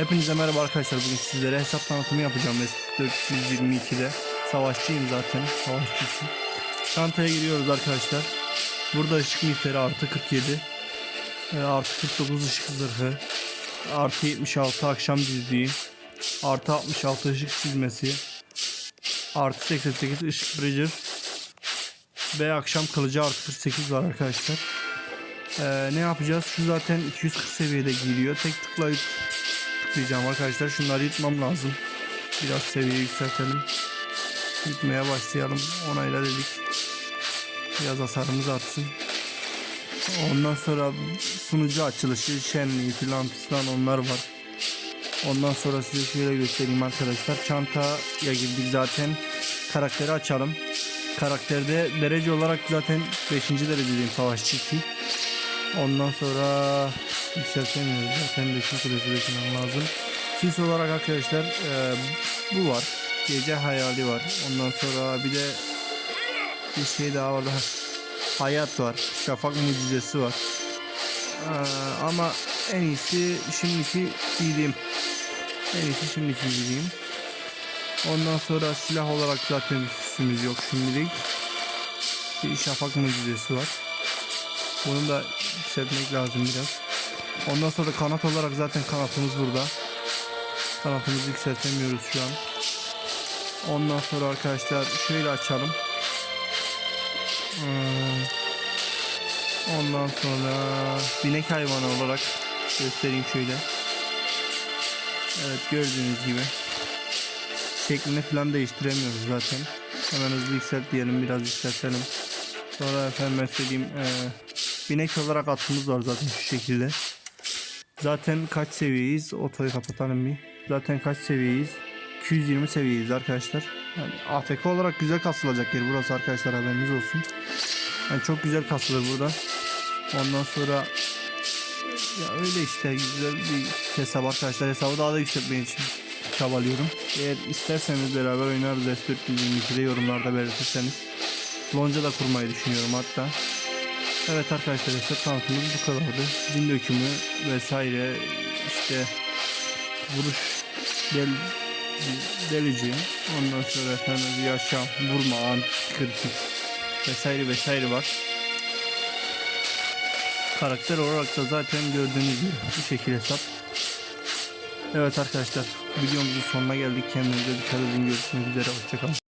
Hepinize merhaba arkadaşlar. Bugün sizlere hesap tanıtımı yapacağım. S422'de. Savaşçıyım zaten. Savaşçısın. Çantaya giriyoruz arkadaşlar. Burada ışık miğferi artı 47. e, Artı 49 ışık zırhı. Artı 76 akşam dizdiği. Artı 66 ışık çizmesi. Artı 88 ışık bridger. Ve akşam kılıcı artı 48 var arkadaşlar. Ee, ne yapacağız? Şu zaten 240 seviyede giriyor. Tek tıklayıp tıklayacağım arkadaşlar. Şunları yutmam lazım. Biraz seviye yükseltelim. Yutmaya başlayalım. Onayla dedik. Biraz hasarımız artsın. Ondan sonra sunucu açılışı, şenliği filan fistan onlar var. Ondan sonra size şöyle göstereyim arkadaşlar. Çantaya girdik zaten. Karakteri açalım. Karakterde derece olarak zaten 5. derecedeyim savaşçı 2. Ondan sonra yükseltemiyoruz. Zaten 5. kulesi beklemem lazım. Sis olarak arkadaşlar e, bu var. Gece hayali var. Ondan sonra bir de bir şey daha var. Hayat var. Şafak mucizesi var. Ee, ama en iyisi şimdiki giydiğim. En iyisi şimdiki giydiğim. Ondan sonra silah olarak zaten süsümüz yok şimdilik. Bir şafak mucizesi var. Bunu da yükseltmek lazım biraz. Ondan sonra kanat olarak zaten kanatımız burada. Kanatımızı yükseltemiyoruz şu an. Ondan sonra arkadaşlar şöyle açalım. Hmm. Ondan sonra binek hayvanı olarak göstereyim şöyle. Evet gördüğünüz gibi. Şeklini falan değiştiremiyoruz zaten. Hemen hızlı yükselt diyelim biraz yükseltelim. Sonra efendim söyleyeyim eee binek olarak atımız var zaten şu şekilde. Zaten kaç seviyeyiz? Otoyu kapatalım bir. Zaten kaç seviyeyiz? 220 seviyeyiz arkadaşlar. Yani AFK olarak güzel kasılacak yer burası arkadaşlar haberiniz olsun. Yani çok güzel kasılır burada. Ondan sonra ya öyle işte güzel bir hesap arkadaşlar. Hesabı daha da yükseltmek için çabalıyorum. Eğer isterseniz beraber oynarız S422'de yorumlarda belirtirseniz. Lonca da kurmayı düşünüyorum hatta. Evet arkadaşlar hesap tanıtımımız bu kadardı. Cin dökümü vesaire işte vuruş del, delici ondan sonra efendim yaşam vurma an kritik vesaire vesaire var. Karakter olarak da zaten gördüğünüz gibi bu şekil hesap. Evet arkadaşlar videomuzun sonuna geldik. Kendinize dikkat edin. Görüşmek üzere. Hoşçakalın.